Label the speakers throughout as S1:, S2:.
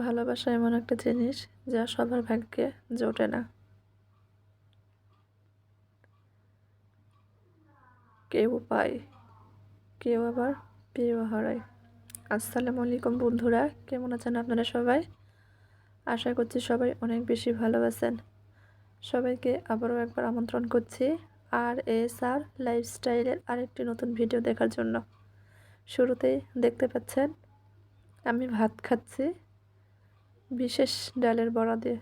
S1: ভালোবাসা এমন একটা জিনিস যা সবার ভাগ্যে জোটে না। কেউ পায়, কেউ আবার পেয়েও হারায়। আসসালামু আলাইকুম বন্ধুরা, কেমন আছেন আপনারা সবাই? আশা করছি সবাই অনেক বেশি ভালো আছেন। সবাইকে আবারও একবার আমন্ত্রণ করছি আর এস আর লাইফস্টাইলের আরেকটি নতুন ভিডিও দেখার জন্য। শুরুতেই দেখতে পাচ্ছেন, আমি ভাত খাচ্ছি। বিশেষ ডালের বড়া দিয়ে।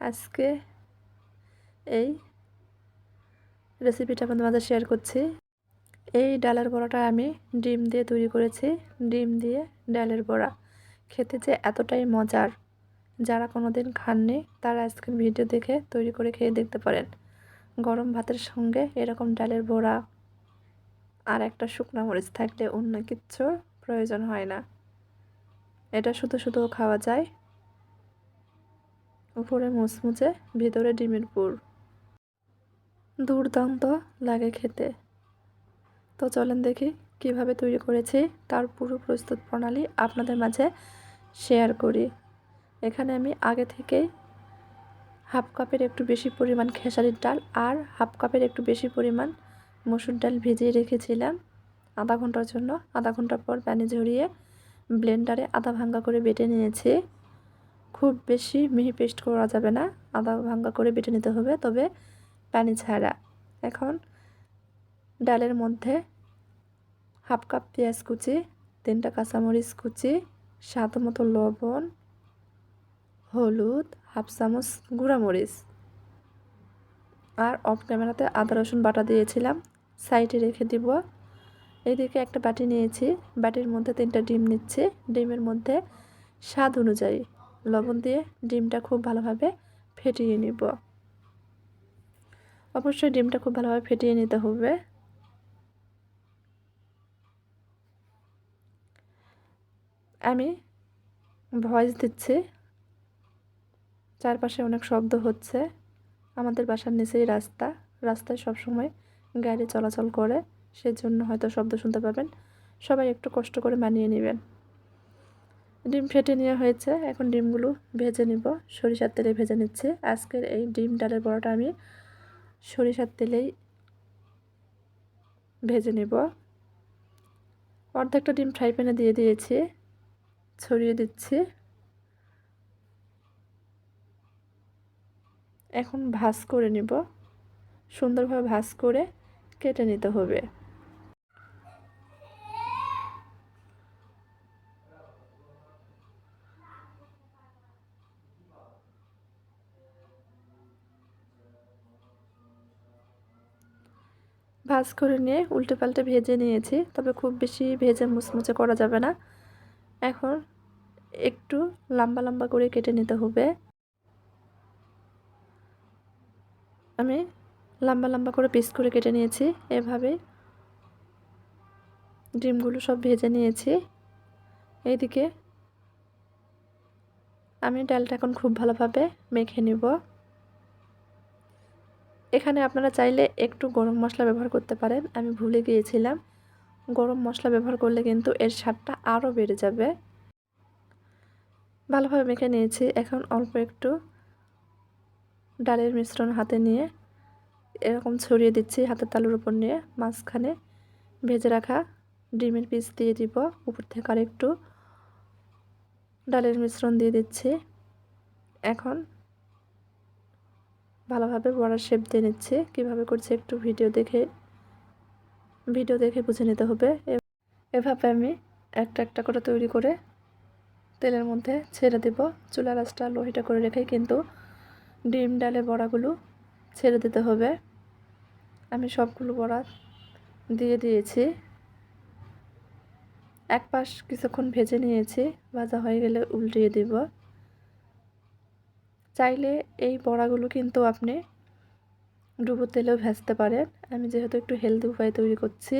S1: আজকে এই রেসিপিটা আপনাদের মাঝে শেয়ার করছি। এই ডালের বড়াটা আমি ডিম দিয়ে তৈরি করেছি। ডিম দিয়ে ডালের বড়া। খেতে যে এতটাই মজার। যারা কোনো দিন খাননি, তারা আজকের ভিডিও দেখে তৈরি করে খেয়ে দেখতে পারেন। গরম ভাতের সঙ্গে এরকম ডালের বড়া আর একটা শুকনো মরিচ থাকলে অন্য কিচ্ছুর প্রয়োজন হয় না। এটা শুধু শুধু খাওয়া যায়। উপরে মুচমুচে ভিতরে ডিমের পুর। দুর্দান্ত লাগে খেতে। তো চলেন দেখি কীভাবে তৈরি করেছি তার পুরো প্রস্তুত প্রণালী আপনাদের মাঝে শেয়ার করি। এখানে আমি আগে থেকেই হাফ কাপের একটু বেশি পরিমাণ খেসারির ডাল আর হাফ কাপের একটু বেশি পরিমাণ মসুর ডাল ভিজিয়ে রেখেছিলাম। আধা ঘণ্টার জন্য, আধা ঘণ্টা পর প্যানে ঝরিয়ে ব্লেন্ডারে আধা ভাঙ্গা করে বেটে নিয়েছি। খুব বেশি মিহি পেস্ট করা যাবে না। আদা ভাঙ্গা করে বেটে নিতে হবে, তবে পানি ছাড়া। এখন ডালের মধ্যে হাফ কাপ পেঁয়াজ কুচি, তিনটা কাঁচামরিচ কুচি, স্বাদ মতো লবণ, হলুদ, হাফ চামচ গুঁড়ামরিচ। আর অফ ক্যামেরাতে আদা, রসুন বাটা দিয়েছিলাম, সাইডে রেখে দিব। এইদিকে একটা বাটি নিয়েছি, বাটির মধ্যে তিনটা ডিম নিচ্ছে। ডিমের মধ্যে স্বাদ অনুযায়ী লবণ দিয়ে ডিমটা খুব ভালোভাবে ফেটিয়ে নিব। অবশ্যই ডিমটা খুব ভালোভাবে ফেটিয়ে নিতে হবে। আমি ভয়েস দিচ্ছি। চারপাশে অনেক শব্দ হচ্ছে। আমাদের বাসার নিচেই রাস্তা। রাস্তায় সবসময় গাড়ি চলাচল করে। সেজন্য হয়তো শব্দ শুনতে পাবেন। সবাই একটু কষ্ট করে মানিয়ে নেবেন। ডিম ফেটে নেওয়া হয়েছে। এখন ডিমগুলো ভেজে নিব। সরিষার তেলে ভেজে নিচ্ছে। আজকের এই ডিম ডালের বড়াটা আমি সরিষার তেলেই ভেজে নিব। অর্ধেকটা ডিম ফ্রাই প্যানে দিয়ে দিয়েছি। ছড়িয়ে দিচ্ছি। এখন ভাজ করে নিব। সুন্দরভাবে ভাজ করে কেটে নিতে হবে। ভাজ করে নিয়ে উল্টে পাল্টে ভেজে নিয়েছি। তবে খুব বেশি ভেজে মুচমুচে করা যাবে না। এখন একটু লম্বা লম্বা করে কেটে নিতে হবে। আমি লম্বা লম্বা করে পিস করে কেটে নিয়েছি। এভাবে ডিমগুলো সব ভেজে নিয়েছি। এইদিকে আমি ডালটা এখন খুব ভালোভাবে মেখে নিব। এখানে আপনারা চাইলে একটু গরম মশলা ব্যবহার করতে পারেন। আমি ভুলে গিয়েছিলাম। গরম মশলা ব্যবহার করলে কিন্তু এর স্বাদটা আরও বেড়ে যাবে। ভালোভাবে মেখে নিয়েছি। এখন অল্প একটু ডালের মিশ্রণ হাতে নিয়ে এরকম ছড়িয়ে দিচ্ছি হাতের তালুর উপর নিয়ে। মাঝখানে ভেজে রাখা ডিমের পিস দিয়ে দিব। উপর থেকে আর একটু ডালের মিশ্রণ দিয়ে দিচ্ছি। এখন ভালোভাবে বড়ার শেপ দিয়ে নিচ্ছে। কীভাবে করছে একটু ভিডিও দেখে ভিডিও দেখে বুঝে নিতে হবে। এভাবে আমি একটা একটা করে তৈরি করে তেলের মধ্যে ছেড়ে দেব। চুলা রাসটা লোহিটা করে রেখে কিন্তু ডিম ডালে বড়াগুলো ছেড়ে দিতে হবে। আমি সবগুলো বড়া দিয়ে দিয়েছি। এক পাশ কিছুক্ষণ ভেজে নিয়েছি। ভাজা হয়ে গেলে উল্টিয়ে দিব। চাইলে এই বড়াগুলো কিন্তু আপনি ডুবো তেলেও ভেজতে পারেন। আমি যেহেতু একটু হেলদি উপায়ে তৈরি করছি,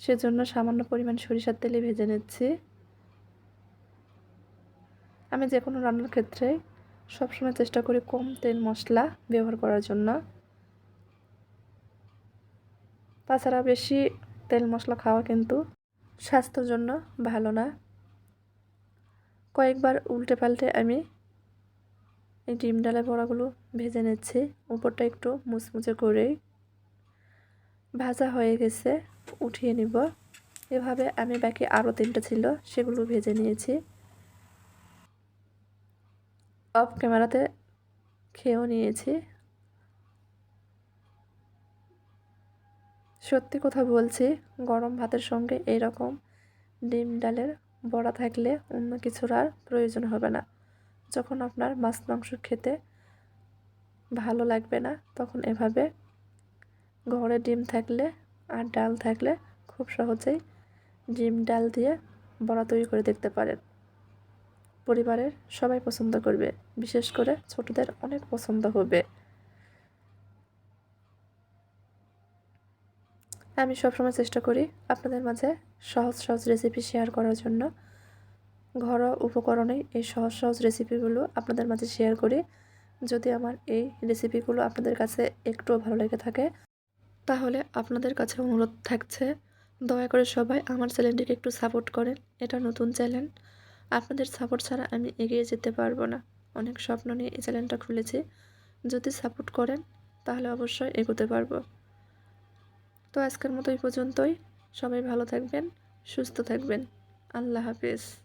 S1: সেজন্য সামান্য পরিমাণ সরিষার তেলে ভেজে নিচ্ছি। আমি যে কোনো রান্নার ক্ষেত্রে সবসময় চেষ্টা করি কম তেল মশলা ব্যবহার করার জন্য। তাছাড়া বেশি তেল মশলা খাওয়া কিন্তু স্বাস্থ্যের জন্য ভালো না। কয়েকবার উল্টে পাল্টে আমি এই ডিম ডালের বড়াগুলো ভেজে নিচ্ছি। উপরটা একটু মুচমুচে করেই ভাজা হয়ে গেছে, উঠিয়ে নিব। এভাবে আমি বাকি আরও তিনটা ছিল, সেগুলো ভেজে নিয়েছি। অফ ক্যামেরাতে খেয়েও নিয়েছি। সত্যি কথা বলছি, গরম ভাতের সঙ্গে এইরকম ডিম ডালের বড়া থাকলে অন্য কিছুর আর প্রয়োজন হবে না। যখন আপনার মাছ, মাংস খেতে ভালো লাগবে না, তখন এভাবে ঘরে ডিম থাকলে আর ডাল থাকলে খুব সহজেই ডিম, ডাল দিয়ে বড়া তৈরি করে দেখতে পারেন। পরিবারের সবাই পছন্দ করবে, বিশেষ করে ছোটদের অনেক পছন্দ হবে। আমি সবসময় চেষ্টা করি আপনাদের মাঝে সহজ সহজ রেসিপি শেয়ার করার জন্য। ঘরোয়া উপকরণেই এই সহজ সহজ রেসিপিগুলো আপনাদের মাঝে শেয়ার করি। যদি আমার এই রেসিপিগুলো আপনাদের কাছে একটুও ভালো লেগে থাকে, তাহলে আপনাদের কাছে অনুরোধ থাকছে, দয়া করে সবাই আমার চ্যানেলটিকে একটু সাপোর্ট করেন। এটা নতুন চ্যানেল। আপনাদের সাপোর্ট ছাড়া আমি এগিয়ে যেতে পারব না। অনেক স্বপ্ন নিয়ে এই চ্যানেলটা খুলেছি। যদি সাপোর্ট করেন, তাহলে অবশ্যই এগোতে পারব। তো আজকের মতো এই পর্যন্তই। সবাই ভালো থাকবেন, সুস্থ থাকবেন। আল্লাহ হাফিজ।